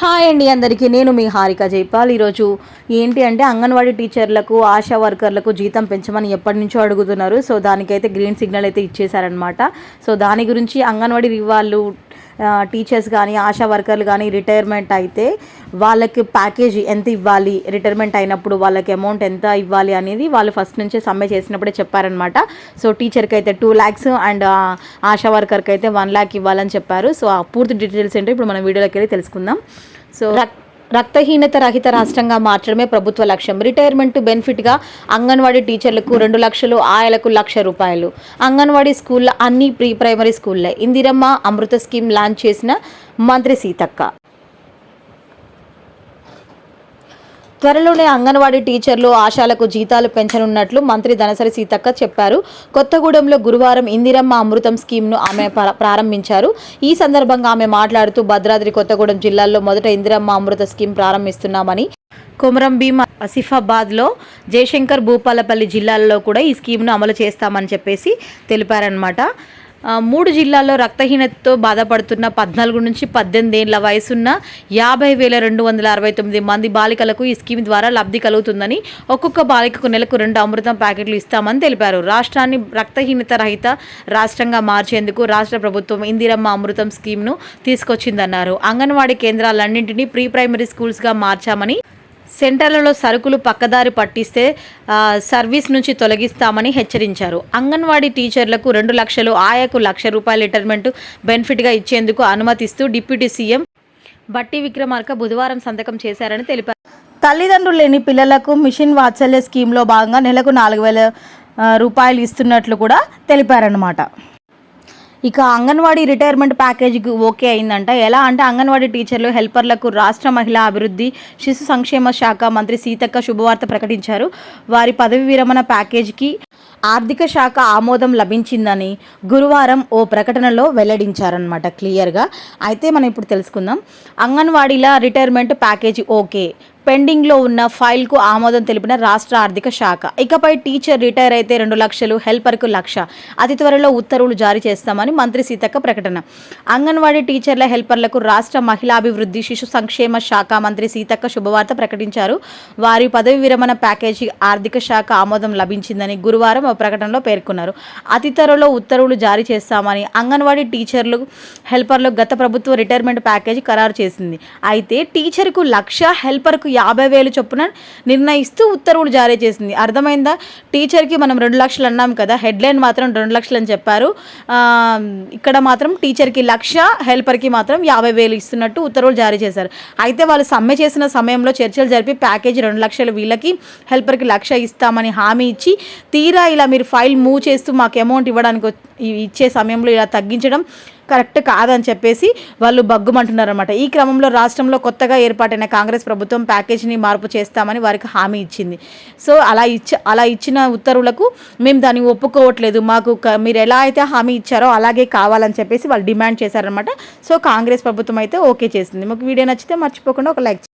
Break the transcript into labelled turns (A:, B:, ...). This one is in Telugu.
A: హాయ్ అండి అందరికీ. నేను మీ హారిక జైపాల్. ఈరోజు ఏంటి అంటే అంగన్వాడీ టీచర్లకు ఆశా వర్కర్లకు జీతం పెంచమని ఎప్పటి నుంచో అడుగుతున్నారు. సో దానికైతే గ్రీన్ సిగ్నల్ అయితే ఇచ్చేశారనమాట సో దాని గురించి అంగన్వాడీ వాళ్ళు టీచర్స్ కానీ ఆశా వర్కర్లు కానీ రిటైర్మెంట్ అయితే వాళ్ళకి ప్యాకేజీ ఎంత ఇవ్వాలి? రిటైర్మెంట్ అయినప్పుడు వాళ్ళకి అమౌంట్ ఎంత ఇవ్వాలి అనేది వాళ్ళు ఫస్ట్ నుంచే సమ్మె చేసినప్పుడే చెప్పారనమాట సో టీచర్కి అయితే టూ ల్యాక్స్ అండ్ ఆశా వర్కర్కి అయితే వన్ ల్యాక్ ఇవ్వాలని చెప్పారు. సో ఆ పూర్తి డీటెయిల్స్ ఏంటో ఇప్పుడు మనం వీడియోలోకి వెళ్ళి తెలుసుకుందాం. సో రక్తహీనత రహిత రాష్ట్రంగా మార్చడమే ప్రభుత్వ లక్ష్యం. రిటైర్మెంట్ బెనిఫిట్గా అంగన్వాడీ టీచర్లకు రెండు లక్షలు ఆయలకు లక్ష రూపాయలు. అంగన్వాడీ స్కూళ్ళ అన్ని ప్రీ ప్రైమరీ స్కూళ్ళే. ఇందిరమ్మ అమృత స్కీమ్ లాంచ్ చేసిన మంత్రి సీతక్క. త్వరలోనే అంగన్వాడీ టీచర్లు ఆశాలకు జీతాలు పెంచనున్నట్లు మంత్రి దనసరి సీతక్క చెప్పారు. కొత్తగూడెంలో గురువారం ఇందిరమ్మ అమృతం స్కీమ్ను ఆమె ప్రారంభించారు. ఈ సందర్భంగా ఆమె మాట్లాడుతూ భద్రాద్రి కొత్తగూడెం జిల్లాల్లో మొదట ఇందిరమ్మ అమృత స్కీమ్ ప్రారంభిస్తున్నామని కొమరం భీమ్ ఆసిఫాబాద్లో జయశంకర్ భూపాలపల్లి జిల్లాల్లో కూడా ఈ స్కీమ్ను అమలు చేస్తామని చెప్పేసి తెలిపారనమాట మూడు జిల్లాల్లో రక్తహీనతతో బాధపడుతున్న పద్నాలుగు నుంచి పద్దెనిమిది ఏళ్ళ వయసున్న యాభై వేల రెండు వందల అరవై తొమ్మిది మంది బాలికలకు ఈ స్కీమ్ ద్వారా లబ్ధి కలుగుతుందని ఒక్కొక్క బాలికకు నెలకు రెండు అమృతం ప్యాకెట్లు ఇస్తామని తెలిపారు. రాష్ట్రాన్ని రక్తహీనత రహిత రాష్ట్రంగా మార్చేందుకు రాష్ట్ర ప్రభుత్వం ఇందిరమ్మ అమృతం స్కీమ్ను తీసుకొచ్చిందన్నారు. అంగన్వాడీ కేంద్రాలన్నింటినీ ప్రీ ప్రైమరీ స్కూల్స్గా మార్చామని సెంటర్లలో సరుకులు పక్కదారి పట్టిస్తే సర్వీస్ నుంచి తొలగిస్తామని హెచ్చరించారు. అంగన్వాడీ టీచర్లకు రెండు లక్షలు ఆయాకు లక్ష రూపాయల రిటైర్మెంట్ బెనిఫిట్గా ఇచ్చేందుకు అనుమతిస్తూ డిప్యూటీ సీఎం బట్టి విక్రమార్క బుధవారం సంతకం చేశారని తెలిపారు. తల్లిదండ్రులు లేని పిల్లలకు మిషన్ వాత్సల్య స్కీమ్లో భాగంగా నెలకు నాలుగు వేల రూపాయలు ఇస్తున్నట్లు కూడా తెలిపారన్నమాట. ఇక అంగన్వాడీ రిటైర్మెంట్ ప్యాకేజీకి ఓకే అయిందంట. ఎలా అంటే అంగన్వాడీ టీచర్లు హెల్పర్లకు రాష్ట్ర మహిళా అభివృద్ధి శిశు సంక్షేమ శాఖ మంత్రి సీతక్క శుభవార్త ప్రకటించారు. వారి పదవి విరమణ ప్యాకేజీకి ఆర్థిక శాఖ ఆమోదం లభించిందని గురువారం ఓ ప్రకటనలో వెల్లడించారనమాట క్లియర్గా. అయితే మనం ఇప్పుడు తెలుసుకుందాం. అంగన్వాడీల రిటైర్మెంట్ ప్యాకేజీ ఓకే. పెండింగ్లో ఉన్న ఫైల్కు ఆమోదం తెలిపిన రాష్ట్ర ఆర్థిక శాఖ. ఇకపై టీచర్ రిటైర్ అయితే రెండు లక్షలు హెల్పర్కు లక్ష. అతి త్వరలో ఉత్తర్వులు జారీ చేస్తామని మంత్రి సీతక్క ప్రకటన. అంగన్వాడీ టీచర్ల హెల్పర్లకు రాష్ట్ర మహిళాభివృద్ధి శిశు సంక్షేమ శాఖ మంత్రి సీతక్క శుభవార్త ప్రకటించారు. వారి పదవి విరమణ ప్యాకేజీ ఆర్థిక శాఖ ఆమోదం లభించిందని గురువారం ఒక ప్రకటనలో పేర్కొన్నారు. అతి త్వరలో ఉత్తర్వులు జారీ చేస్తామని అంగన్వాడీ టీచర్లు హెల్పర్లు గత ప్రభుత్వ రిటైర్మెంట్ ప్యాకేజీ ఖరారు చేసింది. అయితే టీచర్కు లక్ష హెల్పర్కు యాభై వేలు చొప్పున నిర్ణయిస్తూ ఉత్తర్వులు జారీ చేసింది. అర్థమైందా? టీచర్కి మనం రెండు లక్షలు అన్నాం కదా హెడ్లైన్ మాత్రం రెండు లక్షలు అని చెప్పారు. ఇక్కడ మాత్రం టీచర్కి లక్ష హెల్పర్కి మాత్రం యాభై వేలు ఇస్తున్నట్టు ఉత్తర్వులు జారీ చేశారు. అయితే వాళ్ళు సమ్మె చేసిన సమయంలో చర్చలు జరిపి ప్యాకేజీ రెండు లక్షలు వీళ్ళకి హెల్పర్కి లక్ష ఇస్తామని హామీ ఇచ్చి తీరా ఇలా మీరు ఫైల్ మూవ్ చేస్తూ మాకు అమౌంట్ ఇవ్వడానికి ఇచ్చే సమయంలో ఇలా తగ్గించడం కరెక్ట్ కాదని చెప్పేసి వాళ్ళు బగ్గుమంటున్నారన్నమాట ఈ క్రమంలో రాష్ట్రంలో కొత్తగా ఏర్పాటైన కాంగ్రెస్ ప్రభుత్వం ప్యాకేజీని మార్పు చేస్తామని వారికి హామీ ఇచ్చింది. సో అలా ఇచ్చి అలా ఇచ్చిన ఉత్తర్వులకు మేము దాన్ని ఒప్పుకోవట్లేదు. మాకు మీరు ఎలా అయితే హామీ ఇచ్చారో అలాగే కావాలని చెప్పేసి వాళ్ళు డిమాండ్ చేశారనమాట సో కాంగ్రెస్ ప్రభుత్వం అయితే ఓకే చేసింది. మాకు వీడియో నచ్చితే మర్చిపోకుండా ఒక లైక్